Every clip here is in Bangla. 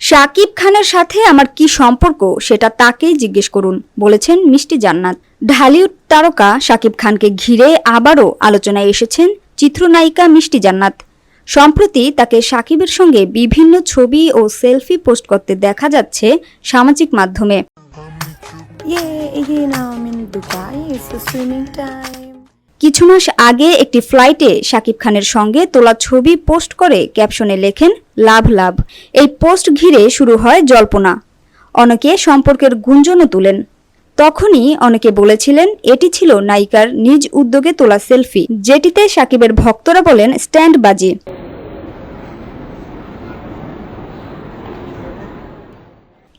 শাকিব খানের সাথে আমার কি সম্পর্ক সেটা তাকেই জিজ্ঞেস করুন বলেছেন মিষ্টি জান্নাত ঢালিউড তারকা শাকিব খানকে ঘিরে আবারও আলোচনায় এসেছেন চিত্রনায়িকা মিষ্টি জান্নাত সম্প্রতি তাকে শাকিবের সঙ্গে বিভিন্ন ছবি ও সেলফি পোস্ট করতে দেখা যাচ্ছে সামাজিক মাধ্যমে Yeah, you know, I'm in Dubai. It's the swimming time. কিছু মাস আগে একটি ফ্লাইটে শাকিব খানের সঙ্গে তোলা ছবি পোস্ট করে ক্যাপশনে লেখেন, লাভ লাভ। এই পোস্ট ঘিরে শুরু হয় জল্পনা। অনেকে সম্পর্কের গুঞ্জনও তুলেন। তখনই অনেকে বলেছিলেন, এটি ছিল নায়িকার নিজ উদ্যোগে তোলা সেলফি, যেটিতে সাকিবের ভক্তরা বলেন, স্ট্যান্ড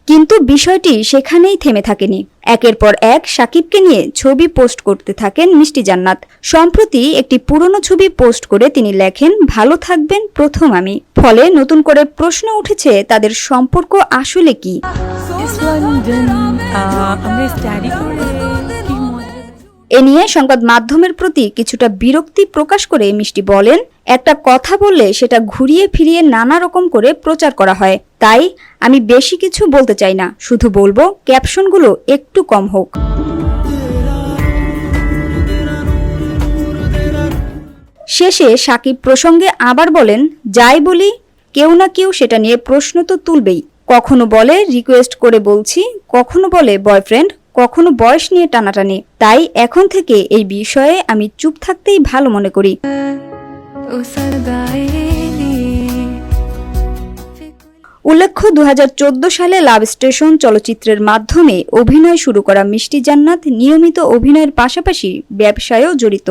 কিন্তু বিষয়টি সেখানেই থেমে থাকেনি। একের পর এক সাকিবকে নিয়ে ছবি পোস্ট করতে থাকেন মিষ্টি জান্নাত। সম্প্রতি একটি পুরনো ছবি পোস্ট করে তিনি লেখেন ভালো থাকবেন প্রথম আমি। ফলে নতুন করে প্রশ্ন উঠেছে তাদের সম্পর্ক আসলে কি. Uh, এ নিয়ে সংবাদ মাধ্যমের প্রতি কিছুটা বিরক্তি প্রকাশ করে মিষ্টি বলেন একটা কথা বললে সেটা ঘুরিয়ে ফিরিয়ে নানা রকম করে প্রচার করা হয়। তাই আমি বেশি কিছু বলতে চাই না, শুধু বলব ক্যাপশনগুলো একটু কম হোক। শেষে সাকিব প্রসঙ্গে আবার বলেন, যাই বলি, কেউ না কেউ সেটা নিয়ে প্রশ্ন তো তুলবেই। কখনো বলে রিকোয়েস্ট করে বলছি, কখনো বলে বয়ফ্রেন্ড কখনো বয়স নিয়ে টানাটানি। তাই এখন থেকে এই বিষয়ে আমি চুপ থাকতেই ভালো মনে করি। উল্লেখ্য দু হাজার চোদ্দ সালে লাভ স্টেশন চলচ্চিত্রের মাধ্যমে অভিনয় শুরু করা মিষ্টি জান্নাত নিয়মিত অভিনয়ের পাশাপাশি ব্যবসায়ও জড়িত।